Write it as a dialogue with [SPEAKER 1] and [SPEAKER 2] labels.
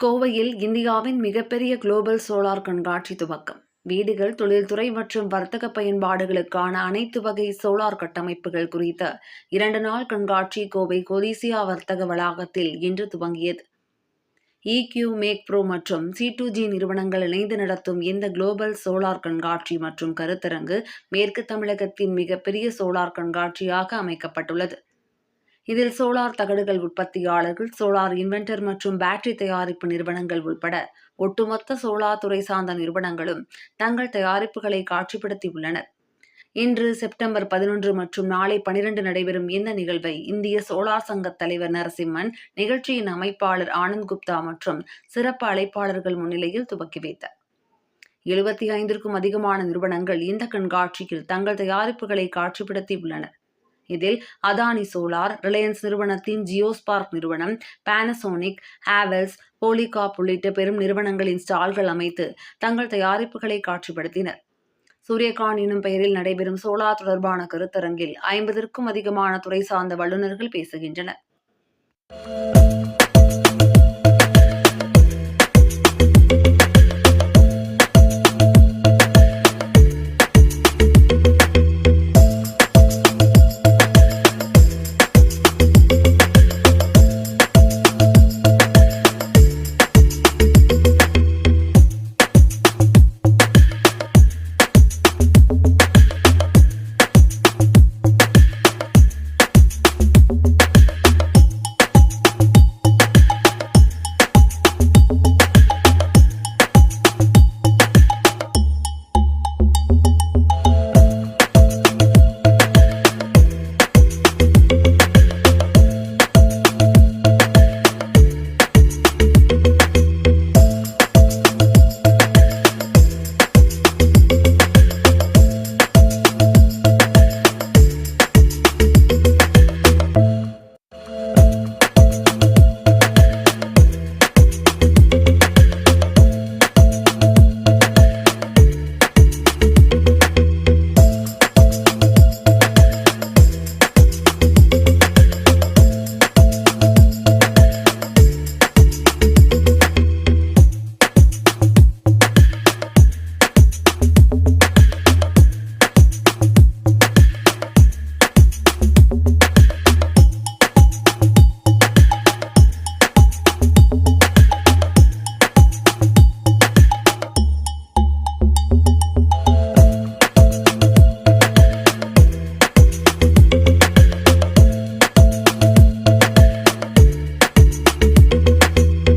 [SPEAKER 1] கோவையில் இந்தியாவின் மிகப்பெரிய குளோபல் சோலார் கண்காட்சி துவக்கம். வீடுகள் தொழில்துறை மற்றும் வர்த்தக பயன்பாடுகளுக்கான அனைத்து வகை சோலார் கட்டமைப்புகள் குறித்த இரண்டு நாள் கண்காட்சி கோவை கொலிசியா வர்த்தக வளாகத்தில் இன்று துவங்கியது. இக்யூ மேக் ப்ரோ மற்றும் சி டூ ஜி நிறுவனங்கள் இணைந்து நடத்தும் இந்த குளோபல் சோலார் கண்காட்சி மற்றும் கருத்தரங்கு மேற்கு தமிழகத்தின் மிகப்பெரிய சோலார் கண்காட்சியாக அமைக்கப்பட்டுள்ளது. இதில் சோலார் தகடுகள் உற்பத்தியாளர்கள் சோலார் இன்வென்டர் மற்றும் பேட்டரி தயாரிப்பு நிறுவனங்கள் உட்பட ஒட்டுமொத்த சோலார் துறை சார்ந்த நிறுவனங்களும் தங்கள் தயாரிப்புகளை காட்சிப்படுத்தியுள்ளனர். இன்று செப்டம்பர் பதினொன்று மற்றும் நாளை பனிரெண்டு நடைபெறும் இந்த நிகழ்வை இந்திய சோலார் சங்க தலைவர் நரசிம்மன் நிகழ்ச்சியின் அமைப்பாளர் ஆனந்த் குப்தா மற்றும் சிறப்பு அழைப்பாளர்கள் முன்னிலையில் துவக்கி வைத்தார். எழுபத்தி ஐந்திற்கும் அதிகமான நிறுவனங்கள் இந்த கண்காட்சியில் தங்கள் தயாரிப்புகளை காட்சிப்படுத்தியுள்ளனர். இதில் அதானி சோலார் ரிலையன்ஸ் நிறுவனத்தின் ஜியோஸ்பார்க் நிறுவனம் பானசோனிக் ஹேவல்ஸ் போலிகாப் உள்ளிட்ட பெரும் நிறுவனங்களின் ஸ்டால்கள் அமைத்து தங்கள் தயாரிப்புகளை காட்சிப்படுத்தினர். சூரியகான் எனும் பெயரில் நடைபெறும் சோலார் தொடர்பான கருத்தரங்கில் ஐம்பதற்கும் அதிகமான துறை சார்ந்த வல்லுநர்கள் பேசுகின்றனர்.